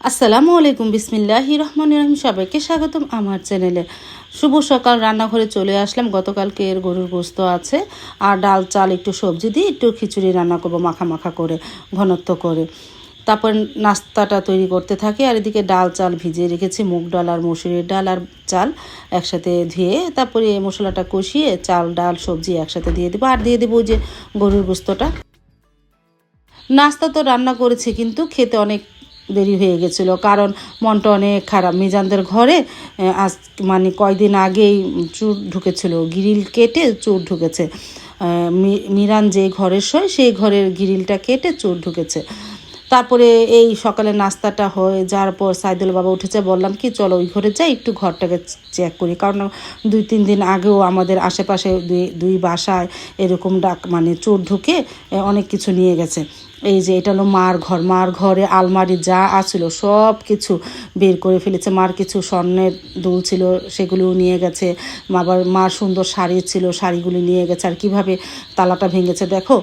আসসালামু আলাইকুম, বিসমিল্লাহি রহমান রহিম। সবাইকে স্বাগতম আমার চ্যানেলে। শুভ সকাল, রান্নাঘরে চলে আসলাম। গতকালকে এর গরুর গোস্ত আছে। আর ডাল, চাল, একটু সবজি দিয়ে একটু খিচুড়ি রান্না করব মাখা মাখা করে, ঘনত্ব করে। তারপর নাস্তাটা তৈরি করতে থাকি। আর এদিকে ডাল, চাল ভিজিয়ে রেখেছি। মুগ ডাল আর মসুরির ডাল আর চাল একসাথে ধুয়ে তারপরে মশলাটা কষিয়ে চাল, ডাল, সবজি একসাথে দিয়ে দেবো। আর দিয়ে দেবো যে গরুর গোস্তটা। নাস্তা তো রান্না করেছি, কিন্তু খেতে অনেক দেরি হয়ে গেছিল। কারণ মনটা অনেক খারাপ। মিজানদের ঘরে আজ মানে কয়দিন আগেই চুর ঢুকেছিল। গ্রিল কেটে চোর ঢুকেছে। মিরান যে ঘরের শোয়, সেই ঘরের গ্রিলটা কেটে চোর ঢুকেছে। তারপরে এই সকালে নাস্তাটা হয়ে যাওয়ার পর সাইদুল বাবা উঠেছে। বললাম, কি চলো ওই ঘরে যাই, একটু ঘরটাকে চেক করি। কারণ দুই, তিন দিন আগেও আমাদের আশেপাশে দুই দুই বাসায় এরকম ডাক মানে চোর ঢুকে অনেক কিছু নিয়ে গেছে। এই যে এটা হলো মার ঘর। মার ঘরে আলমারি যা আছিল, সব কিছু বের করে ফেলেছে। মার কিছু স্বর্ণের দুল ছিল, সেগুলোও নিয়ে গেছে। আবার মার সুন্দর শাড়ি ছিল, শাড়িগুলি নিয়ে গেছে। আর কীভাবে তালাটা ভেঙেছে, দেখো,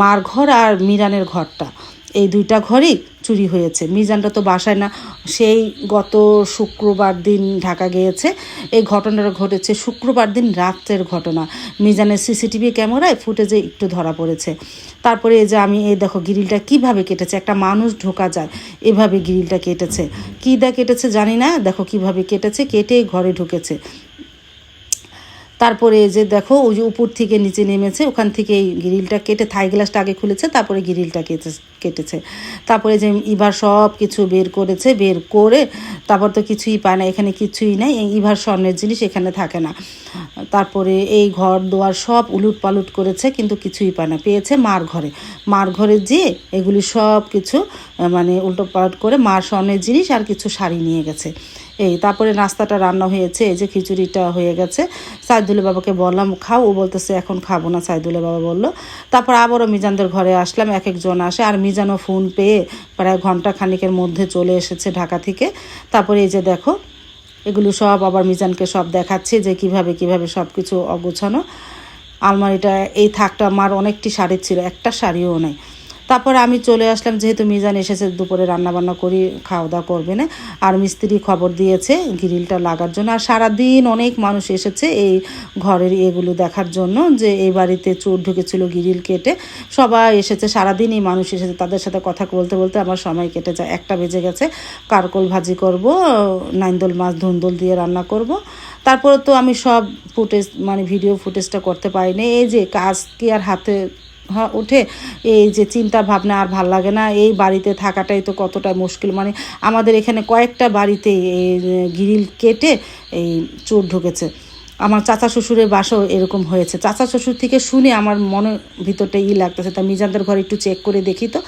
মার ঘর আর মিরানের ঘরটা। এই দুইটা ঘরেই চুরি হয়েছে। মিজানটা তো বাসায় না, সেই গত শুক্রবার দিন ঢাকা গিয়েছে। এই ঘটনাটা ঘটেছে শুক্রবার দিন রাত্রের ঘটনা। মিজানের সিসিটিভি ক্যামেরায় ফুটেজে একটু ধরা পড়েছে। তারপরে এই যে আমি, এই দেখো গ্রিলটা কীভাবে কেটেছে, একটা মানুষ ঢোকা যায়, এভাবে গ্রিলটা কেটেছে। কী দা কেটেছে জানি না, দেখো কীভাবে কেটেছে কেটে ঘরে ঢুকেছে। তারপরে যে দেখো, ওই যে উপর থেকে নিচে নেমেছে, ওখান থেকে এই গ্রিলটা কেটে থাই গ্লাসটা আগে খুলেছে, তারপরে গ্রিলটা কেটে কেটেছে। তারপরে যে ইভার সব কিছু বের করেছে, বের করে তারপর তো কিছুই পায় না, এখানে কিছুই নাই ইভার স্বর্ণের জিনিস এখানে থাকে না। তারপরে এই ঘর দোয়ার সব উলুট পালুট করেছে, কিন্তু কিছুই পায় না, পেয়েছে মার ঘরে। মার ঘরে যেয়ে এগুলি সব কিছু মানে উল্টো পালট করে মার স্বর্ণের জিনিস আর কিছু শাড়ি নিয়ে গেছে। এই, তারপরে নাস্তাটা রান্না হয়েছে, এই যে খিচুড়িটা হয়ে গেছে। সাইদুলের বাবাকে বললাম, খাও। ও বলতেছে, এখন খাব না, সাইদুলের বাবা বলল। তারপর আবারও মিজানদের ঘরে আসলাম এক একজন আসে। আর মিজানও ফোন পেয়ে প্রায় ঘণ্টা খানিকের মধ্যে চলে এসেছে ঢাকা থেকে। তারপরে এই যে দেখো, এগুলো সব আবার মিজানকে সব দেখাচ্ছে যে কীভাবে কীভাবে সব কিছু অগোছানো। আলমারিটা, এই থাকটা আমার অনেকটি শাড়ি ছিল, একটা শাড়িও নেই। তারপরে আমি চলে আসলাম, যেহেতু মিজান এসেছে, দুপুরে রান্নাবান্না করি খাওয়া দাওয়া করবে না। আর মিস্ত্রি খবর দিয়েছে গ্রিলটা লাগার জন্য। আর সারাদিন অনেক মানুষ এসেছে এই ঘরের এগুলো দেখার জন্য, যে এই বাড়িতে চোর ঢুকেছিল গ্রিল কেটে। সবাই এসেছে, সারাদিনই মানুষ এসেছে। তাদের সাথে কথা বলতে বলতে আমার সময় কেটে যায়। একটা বেজে গেছে, কারকল ভাজি করব, নাইন্দল মাছ ধুন্দল দিয়ে রান্না করব। তারপরে তো আমি সব ফুটেজ মানে ভিডিও ফুটেজটা করতে পারিনি। এই যে কাজ কি আর হাতে উঠে এই যে চিন্তা ভাবনা আর ভালো লাগে না। এই বাড়িতে থাকাটাই তো কতটা মুশকিল। মানে আমাদের এখানে কয়েকটা বাড়িতে গ্রিল কেটে এই চোর ঢুকেছে। আমার চাচা শ্বশুরের বাসাও এরকম হয়েছে। চাচা শ্বশুর থেকে শুনে আমার মনের ভিতরটা ই লাগতেছে। তা মিজানদের ঘরে একটু চেক করে দেখি তো।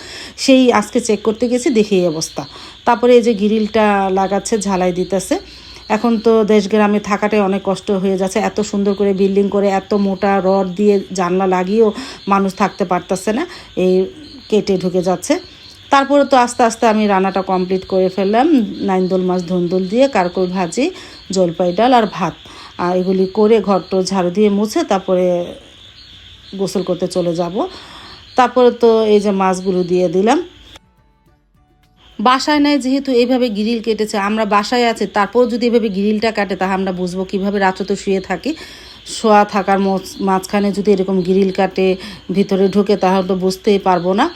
সেই আজকে চেক করতে গেছি, দেখি এই অবস্থা। তারপরে এই যে গ্রিলটা লাগাচ্ছে, ঝালাই দিতেছে। এখন তো দেশ গ্রামে থাকাটাই অনেক কষ্ট হয়ে যাচ্ছে। এত সুন্দর করে বিল্ডিং করে এত মোটা রড দিয়ে জানলা লাগিয়েও মানুষ থাকতে পারতেছে না, এই কেটে ঢুকে যাচ্ছে। তারপরে তো আস্তে আস্তে আমি রান্নাটা কমপ্লিট করে ফেললাম, নাইন্দোল মাছ, ধুন্দুল দিয়ে, কারকল ভাজি, জলপাই ডাল আর ভাত। এগুলি করে ঘরটো ঝাড়ু দিয়ে মুছে তারপরে গোসল করতে চলে যাব। তারপরে তো এই যে মাছগুলো দিয়ে দিলাম। বাসায় নাই, যেহেতু এইভাবে গ্রিল কেটেছে, আমরা বাসায় আছে তারপর যদি এভাবে গ্রিলটা কাটে, তাহলে আমরা বুঝব কীভাবে রাত্রে শুয়ে থাকি। শোয়া থাকার মাঝখানে যদি এরকম গ্রিল কাটে, ভিতরে ঢুকে, তাহলে তো বুঝতেই পারব না।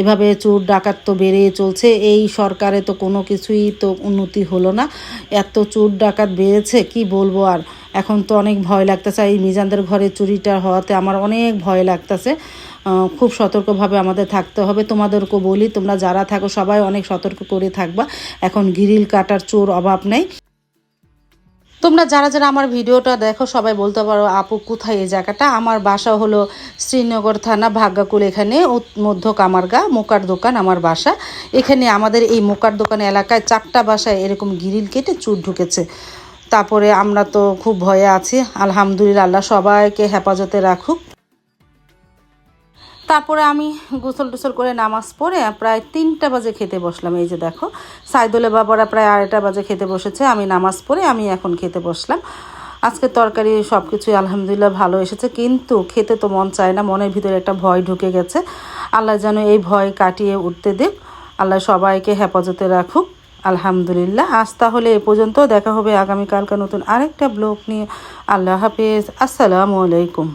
এভাবে চোর ডাকাত তো বেড়ে চলছে, এই সরকারে তো কোনো কিছুই তো উন্নতি হলো না। এত চোর ডাকাত বেড়েছে, কি বলব আর? এখন তো অনেক ভয় লাগতেছে, এই মিজানদের ঘরে চুরিটা হওয়াতে আমার অনেক ভয় লাগতেছে। খুব সতর্কভাবে আমাদের থাকতে হবে। তোমাদেরকে বলি, তোমরা যারা থাকো, সবাই অনেক সতর্ক করে থাকবা। এখন গিরিল কাটার চোর অভাব নেই। তোমরা যারা যারা আমার ভিডিওটা দেখো, সবাই বলতে পারো, আপু, কোথায় এই জায়গাটা? আমার বাসা হলো শ্রীনগর থানা ভাগ্যাকুল এখানে মধ্য কামারগা, মোকার দোকান আমার বাসা। এখানে আমাদের এই মোকার দোকান এলাকায় চারটা বাসায় এরকম গিরিল কেটে চুর ঢুকেছে। তারপরে আমরা তো খুব ভয়ে আছি। আলহামদুলিল্লাহ, আল্লাহ সবাইকে হেফাজতে রাখুক। তারপরে আমি গোসল টোসল করে নামাজ পড়ে প্রায় তিনটা বাজে খেতে বসলাম, এই যে দেখো। সাইদুলে বাবারা প্রায় আড়াইটা বাজে খেতে বসেছে, আমি নামাজ পড়ে আমি এখন খেতে বসলাম। আজকে তরকারি সব কিছুই আলহামদুলিল্লাহ ভালো এসেছে, কিন্তু খেতে তো মন চায় না, মনের ভিতরে একটা ভয় ঢুকে গেছে। আল্লাহ যেন এই ভয় কাটিয়ে উঠতে দিক, আল্লাহ সবাইকে হেফাজতে রাখুক, আলহামদুলিল্লাহ। আজ তাহলে এ পর্যন্ত, দেখা হবে আগামীকালকার নতুন আরেকটা ব্লগ নিয়ে। আল্লাহ হাফেজ, আসসালামু আলাইকুম।